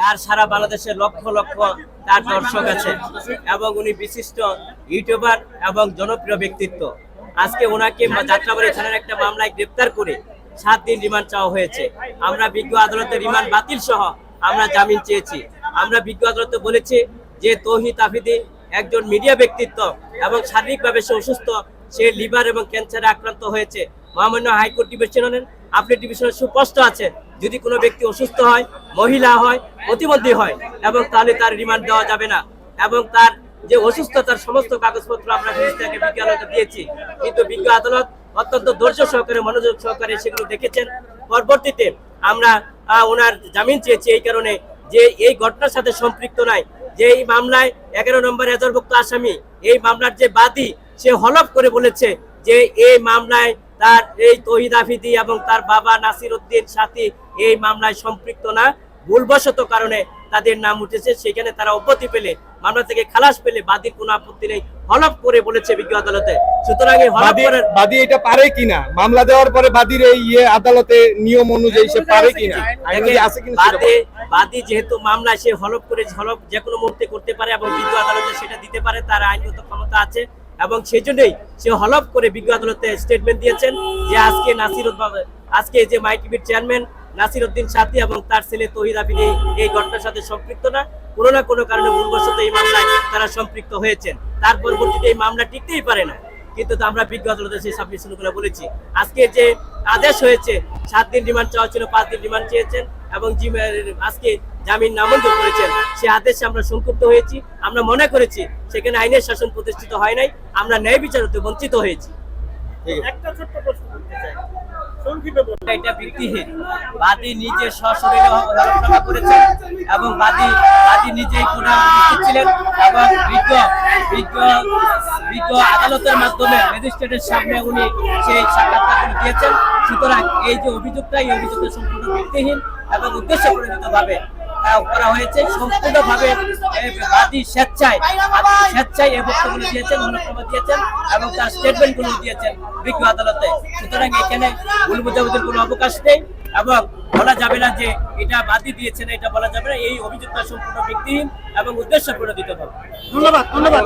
তার সারা বাংলাদেশের লক্ষ লক্ষ তার দর্শক আছে এবং উনি বিশিষ্ট ইউটিউবার এবং জনপ্রিয় ব্যক্তিত্ব। আজকে ওনাকে যাত্রাবাড়ি থানার একটা মামলায় গ্রেপ্তার করে সাত দিন রিমান্ড চাওয়া হয়েছে। আমরা বিজ্ঞ আদালতে রিমান্ড বাতিল সহ আমরা জামিন চেয়েছি। আমরা বিজ্ঞ আদালতে বলেছি যে তৌহিদ আফিদি একজন মিডিয়া ব্যক্তিত্ব এবং শারীরিকভাবে সে অসুস্থ, সে লিভার এবং ক্যান্সারে আক্রান্ত হয়েছে। মহামান্য হাইকোর্ট ডিভিশনের আপনি ডিভিশনের সুস্পষ্ট আছে যদি কোনো ব্যক্তি অসুস্থ হয়, মহিলা হয়, প্রতিবন্ধী হয় এবং তাহলে তার রিমান্ড দেওয়া যাবে না এবং তার যে অসুস্থতার সমস্ত কাগজপত্র আমরা বিজ্ঞ আদালতে দিয়েছি। কিন্তু বিজ্ঞ আদালত অত্যন্ত ধৈর্য সহকারে, মনোযোগ সহকারে সেগুলো দেখেছেন। পরবর্তীতে আমরা ওনার জামিন চেয়েছি এই কারণে যে এই ঘটনার সাথে সম্পৃক্ত নাই। যে এই মামলায় এগারো নম্বর এজরভুক্ত আসামি, এই মামলার যে বাদী, সে হলফ করে বলেছে যে এই মামলায় তার এই তহিদ আফিদি এবং তার বাবা নাসির উদ্দিন সাথী এই মামলায় সম্পৃক্ত না। ভুলবশত কারণে তাদের নাম উঠেছে। সেখানে তারা অব্যাহতি পেলে মামলা থেকে খালাস পেলে বাদীর কোনো আপত্তি নেই। হলফ করে বলেছে বিজ্ঞ আদালতে। সুতরাং এই হলফ বাদী করার বাদী এটা পারে কিনা? মামলা দেওয়ার পরে বাদীর এই ইয়ে আদালতে নিয়ম অনুযায়ী সে পারে কিনা? বাদী বাদী যেহেতু মামলা সে হলফ করে হলফ যে কোনো মুহূর্তে করতে পারে এবং বিজ্ঞ আদালতে সেটা দিতে পারে তার আইনগত ক্ষমতা আছে। এবং সেই জন্যই সে হলফ করে বিজ্ঞ আদালতে স্টেটমেন্ট দিয়েছেন যে আজকে নাসির আজকে যে মাই টিভির চেয়ারম্যান নাসির উদ্দিন সাথী এবং তার ছেলে তহিদ আফিদি এই ঘটনার সাথে সম্পৃক্ত না, কোনো না কোনো কারণে ভুলবশত এই মামলায় তারা সম্পৃক্ত হয়েছেন। তার পরবর্তীতে এই মামলা টিকতেই পারে না। কিন্তু আমরা বিজ্ঞ আদালতে সেই সাবমিশনগুলো বলেছি। আজকে যে আদেশ হয়েছে, সাত দিন রিমান্ড চাওয়া ছিল, পাঁচ দিন রিমান্ড চেয়েছেন এবং আজকে জামিন নামঞ্জুর করেছেন। সে আদেশে আমরা সংক্ষুব্ধ হয়েছি। আমরা মনে করেছি সেখানে আইনের শাসন প্রতিষ্ঠিত হয় নাই। আমরা ন্যায় বিচার হতে বঞ্চিত হয়েছি। একটা ছোট্ট প্রশ্ন করতে চাই। এটা ভিত্তিহীন। বাদী নিজে সশরীরে হলফনামা করেছেন এবং বাদী বাদী নিজেই কোরআন উপস্থিত ছিলেন এবং বিজ্ঞ বিজ্ঞ বিজ্ঞ আদালতের মাধ্যমে ম্যাজিস্ট্রেটের সামনে উনি সেই সাক্ষাৎকারগুলো দিয়েছেন। সুতরাং এই যে অভিযোগটা এই অভিযোগটা সম্পূর্ণ ভিত্তিহীন এবং উদ্দেশ্য প্রণোদিত ভাবে করা হয়েছে, সম্পূর্ণভাবে বাদী স্বেচ্ছায় স্বেচ্ছায় এই বক্তব্যগুলো দিয়েছেন মনোক্রমা দিয়েছেন এবং তার স্টেটমেন্টগুলো দিয়েছেন বিজ্ঞ আদালতে। সুতরাং এখানে ভুল বুঝাবুঝির কোনো অবকাশ নেই এবং বলা যাবে না যে এটা বাদী দিয়েছেন এটা বলা যাবে না। এই অভিযোগটা সম্পূর্ণ ব্যক্তিহীন এবং উদ্দেশ্য প্রণোদিত হবে। ধন্যবাদ ধন্যবাদ